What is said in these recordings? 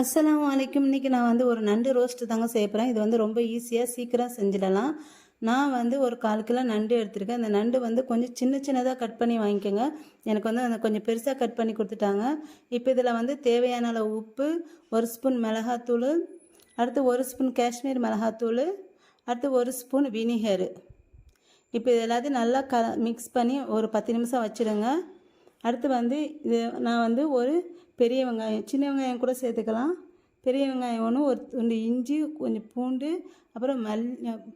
அஸ்லாம் வலைக்கும் இன்றைக்கி நான் வந்து ஒரு நண்டு ரோஸ்ட்டு தாங்க செய்ய போகிறேன் இது வந்து ரொம்ப ஈஸியாக சீக்கிரம் செஞ்சிடலாம். நான் வந்து ஒரு கால் கிலோ நண்டு எடுத்திருக்கேன். அந்த நண்டு வந்து கொஞ்சம் சின்ன சின்னதாக கட் பண்ணி வாங்கிக்கோங்க. எனக்கு வந்து அந்த கொஞ்சம் பெருசாக கட் பண்ணி கொடுத்துட்டாங்க. இப்போ இதில் வந்து தேவையான அளவு உப்பு ஒரு ஸ்பூன் மிளகாத்தூள் அடுத்து ஒரு ஸ்பூன் காஷ்மீர் மிளகாத்தூள் அடுத்து ஒரு ஸ்பூன் வினிகர். இப்போ இது எல்லாத்தையும் நல்லா க மிக்ஸ் பண்ணி ஒரு பத்து நிமிஷம் வச்சுடுங்க. அடுத்து வந்து இது நான் வந்து ஒரு பெரிய வெங்காயம் சின்ன வெங்காயம் கூட சேர்த்துக்கலாம். பெரிய வெங்காயம் ஒன்று ஒரு துண்டு இஞ்சி கொஞ்சம் பூண்டு அப்புறம் மல்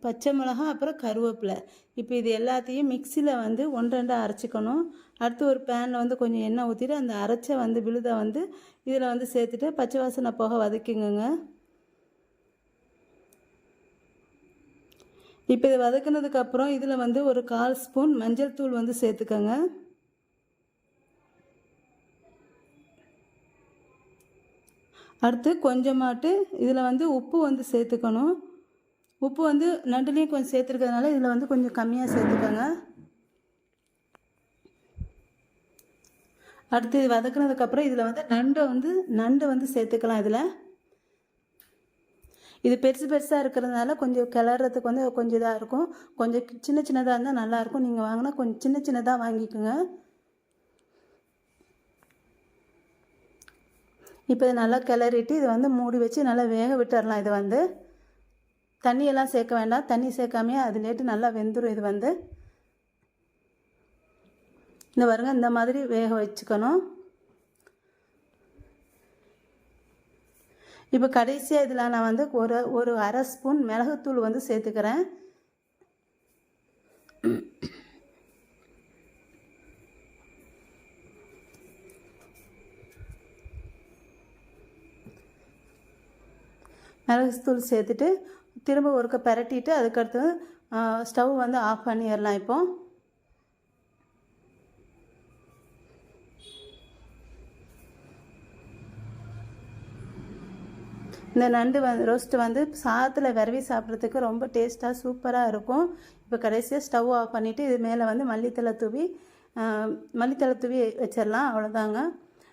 பச்சை மிளகா அப்புறம் கருவேப்பிலை. இப்போ இது எல்லாத்தையும் மிக்சியில் வந்து ஒன்று ரெண்டாக அரைச்சிக்கணும். அடுத்து ஒரு பேனில் வந்து கொஞ்சம் எண்ணெய் ஊற்றிட்டு அந்த அரைச்ச வந்து விழுதை வந்து இதில் வந்து சேர்த்துட்டு பச்சை வாசனை போக வதக்கிங்கங்க இப்போ இதை வதக்குனதுக்கப்புறம் இதில் வந்து ஒரு கால் ஸ்பூன் மஞ்சள் தூள் வந்து சேர்த்துக்கோங்க. அடுத்து கொஞ்சமாட்டு இதில் வந்து உப்பு வந்து சேர்த்துக்கணும். உப்பு வந்து நண்டுலேயும் கொஞ்சம் சேர்த்துருக்கிறதுனால இதில் வந்து கொஞ்சம் கம்மியாக சேர்த்துக்கோங்க. அடுத்து இது வதக்குனதுக்கப்புறம் இதில் வந்து நண்டை வந்து நண்டை வந்து சேர்த்துக்கலாம் இதில். இது பெருசு பெருசாக இருக்கிறதுனால கொஞ்சம் கிளறதுக்கு வந்து கொஞ்சம் இதாக இருக்கும். கொஞ்சம் சின்ன சின்னதாக இருந்தால் நல்லாயிருக்கும். நீங்கள் வாங்கினா கொஞ்சம் சின்ன சின்னதாக வாங்கிக்கோங்க. இப்போ இதை நல்லா கிளறிட்டு இதை வந்து மூடி வச்சு நல்லா வேக விட்டுறலாம். இது வந்து தண்ணியெல்லாம் சேர்க்க வேண்டாம். தண்ணி சேர்க்காமையே அதுலேட்டு நல்லா வெந்துடும் இது வந்து இந்த பாருங்க இந்த மாதிரி வேக வச்சுக்கணும். இப்போ கடைசியாக இதில் நான் வந்து ஒரு ஒரு அரை ஸ்பூன் மிளகுத்தூள் வந்து சேர்த்துக்கிறேன். மிளகுத்தூள் சேர்த்துட்டு திரும்ப ஒருக்க பரட்டிட்டு அதுக்கடுத்து ஸ்டவ் வந்து ஆஃப் பண்ணிடலாம் இப்போ. இந்த நண்டு வந்து ரோஸ்ட்டு வந்து சாதத்தில் விரவி சாப்பிட்றதுக்கு ரொம்ப டேஸ்ட்டாக சூப்பராக இருக்கும். இப்போ கடைசியாக ஸ்டவ் ஆஃப் பண்ணிவிட்டு இது மேலே வந்து மல்லித்தலை தூவி மல்லித்தலை தூவி வச்சிடலாம். அவ்வளோதாங்க